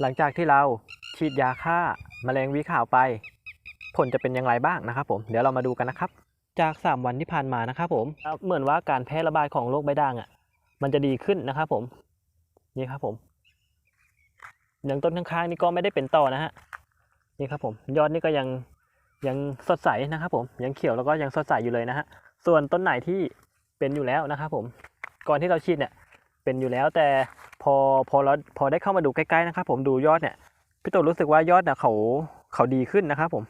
หลังจากที่เราฉีดยาฆ่าแมลงวีขาวไป ผลจะเป็นอย่างไรบ้างนะครับผมเดี๋ยวเรามาดูกันนะครับ จาก 3 วันที่ผ่านมานะครับผมเหมือนว่าการแพร่ระบาดของโรคใบด่างอะ มันจะดีขึ้นนะครับผมนี่ครับผมอย่างต้นข้างๆนี่ก็ไม่ได้เป็นต่อนะฮะนี่ครับผม ยอดนี่ก็ยังยังสดใสนะครับผมยังเขียวแล้วก็ยังสดใสอยู่เลยนะฮะส่วนต้นไหนที่เป็นอยู่แล้วนะครับผม ก่อนที่เราฉีดเนี่ยเป็นอยู่แล้วแต่ อพอเราพอได้เข้ามาดูใกล้ๆนะครับผมดูยอดเนี่ยพี่โตรู้สึกว่ายอดเนี่ยเขาเขาดีขึ้นนะครับผม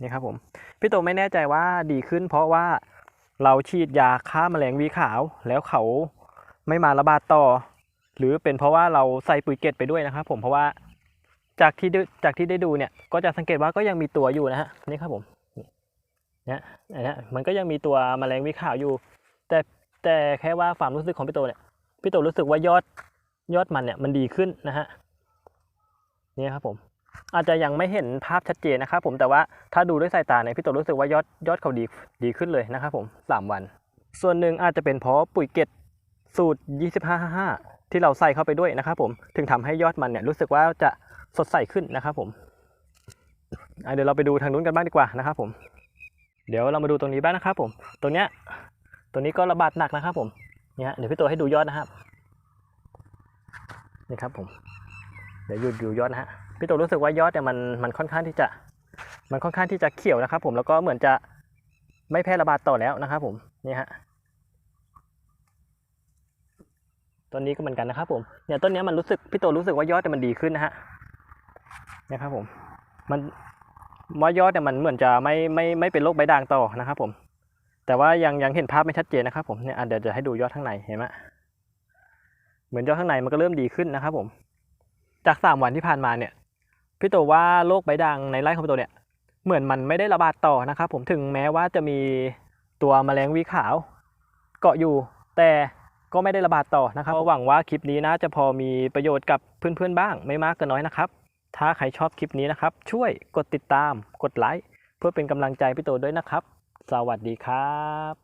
นี่ครับผมพี่โตไม่แน่ใจว่าดีขึ้น เพราะว่าเราฉีดยาฆ่าแมลงวีขาว แล้วเขาไม่มาระบาดต่อ หรือเป็นเพราะว่าเราใส่ปุ๋ยเกตไปด้วยนะครับ ผมเพราะว่าจากที่ดูจากที่ได้ดูเนี่ย ก็จะสังเกตว่าก็ยังมีตัวอยู่นะฮะนี่ครับผมเนี่ยอันเนี้มันก็ยังมีตัวแมลงวีขาวอยู่ แต่แต่แค่ว่าความรู้สึกของพี่โตเนี่ย พี่โตรู้สึกว่ายอดยอดมันเนี่ยมันดีขึ้นนะฮะนี่ครับผม อาจจะยังไม่เห็นภาพชัดเจนนะครับผมแต่ว่าถ้าดูด้วยสายตาเนี่ยพี่โตรู้สึกว่ายอดยอดเขาดีดีขึ้นเลยนะครับผมสามวัน ส่วนหนึ่งอาจจะเป็นเพราะปุ๋ยเกตสูตร 2555 ที่เราใส่เข้าไปด้วยนะครับผมถึงทำให้ยอดมันเนี่ยรู้สึกว่าจะสดใสขึ้นนะครับผมเดี๋ยวเราไปดูทางนู้นกันบ้างดีกว่านะครับผม เดี๋ยวเรามาดูตรงนี้บ้างนะครับผม ตรงเนี้ยตัวนี้ก็ระบาดหนักนะครับผม นี่ยฮะเดี๋ยวพี่โตให้ดูยอดนะครับนี่ครับผมเดี๋ยวหยุดดูยอดนะฮะพี่โตรู้สึกว่ายอดเนี่ยมันมันค่อนข้างที่จะ มันค่อนข้างที่จะเขียวนะครับ ผมแล้วก็เหมือนจะไม่แพร่ระบาดต่อแล้วนะครับ ผมนี่ฮะต้นนี้ก็เหมือนกันนะครับ ผมเนี่ยต้นนี้มันรู้สึกพี่โตรู้สึกว่ายอดเนี่ยมันดีขึ้นนะฮะนี่ครับผมมันว่ายอดเนี่ยมันเหมือนจะไม่ไม่ไม่เป็นโรคใบด่างต่อนะครับ ผม แต่ว่ายังยังเห็นภาพไม่ชัดเจนนะครับผมเนี่ยเดี๋ยวจะให้ดูยอดข้างในเห็นไหมเหมือนยอดข้างในมันก็เริ่มดีขึ้นนะครับผม จากสามวันที่ผ่านมาเนี่ยพี่โตว่าโรคใบด่างในไร่ของพี่โตเนี่ยเหมือนมันไม่ได้ระบาดต่อนะครับผมถึงแม้ว่าจะมีตัวแมลงวีขาว เกาะอยู่ แต่ก็ไม่ได้ระบาดต่อนะครับหวังว่าคลิปนี้นะจะพอมีประโยชน์กับเพื่อนๆบ้าง ไม่มากก็น้อยนะครับ ถ้าใครชอบคลิปนี้นะครับ ช่วยกดติดตามกดไลค์เพื่อเป็นกำลังใจพี่โตด้วยนะครับ สวัสดีครับ